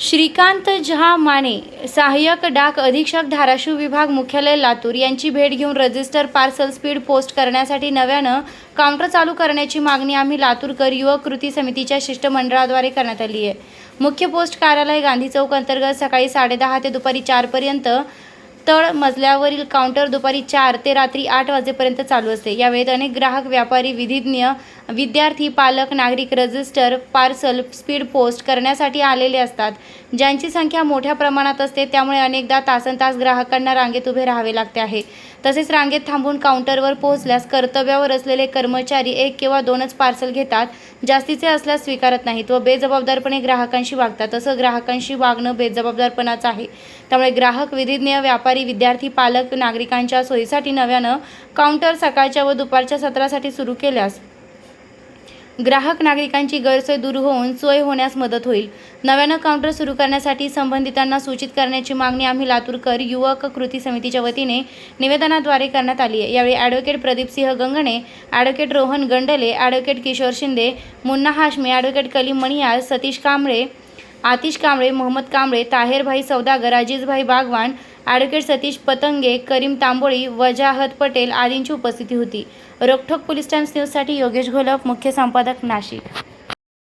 श्रीकांत झा माने सहाय्यक डाक अधीक्षक धाराशिव विभाग मुख्यालय लातूर यांची भेट घेऊन रजिस्टर पार्सल स्पीड पोस्ट करण्यासाठी नव्यानं काउंटर चालू करण्याची मागणी आम्ही लातूरकर युवक कृती समितीच्या शिष्टमंडळाद्वारे करण्यात आली आहे. मुख्य पोस्ट कार्यालय गांधी चौक अंतर्गत सकाळी साडेदहा ते दुपारी चारपर्यंत तळ मजल्यावरील काउंटर दुपारी चार ते रात्री आठ वाजेपर्यंत चालू असते. यावेळेत अनेक ग्राहक व्यापारी विधिज्ञ विद्यार्थी पालक नागरिक रजिस्टर पार्सल स्पीड पोस्ट करण्यासाठी आलेले असतात. ज्यांची संख्या मोठ्या प्रमाणात असते त्यामुळे अनेकदा तासन तास ग्राहकांना रांगेत उभे राहावे लागते आहे. तसेच रांगेत थांबून काउंटरवर पोहोचल्यास कर्तव्यावर असलेले कर्मचारी एक किंवा दोनच पार्सल घेतात. जास्तीचे असल्यास स्वीकारत नाहीत व बेजबाबदारपणे ग्राहकांशी वागतात. तसं ग्राहकांशी वागणं बेजबाबदारपणाचं आहे. त्यामुळे ग्राहक विधिज्ञ व्यापारी विद्यार्थी पालक नागरिकांच्या सोयीसाठी नव्यानं काउंटर सकाळच्या व दुपारच्या सत्रासाठी सुरू केल्यास ग्राहक नागरिकांची गैरसोय दूर होऊन सोय होण्यास मदत होईल. नव्यानं काउंटर सुरू करण्यासाठी संबंधितांना सूचित करण्याची मागणी आम्ही लातूरकर युवक कृती समितीच्या वतीने निवेदनाद्वारे करण्यात आली आहे. यावेळी advocate Pradeepsinh Gangane advocate Rohan Gandle advocate Kishor Shinde Munna Hashmi advocate Kaleem Maniyar Satish Kamble Atish Kamble Mohammad Kamble Taherbhai Saudagar Ajijbhai Bagwan advocate Satish Patange Karim Tamboli Wajahat Patel आदींची उपस्थिती होती. रोकठोक police times न्यूजसाठी योगेश घोलप मुख्य संपादक नाशिक.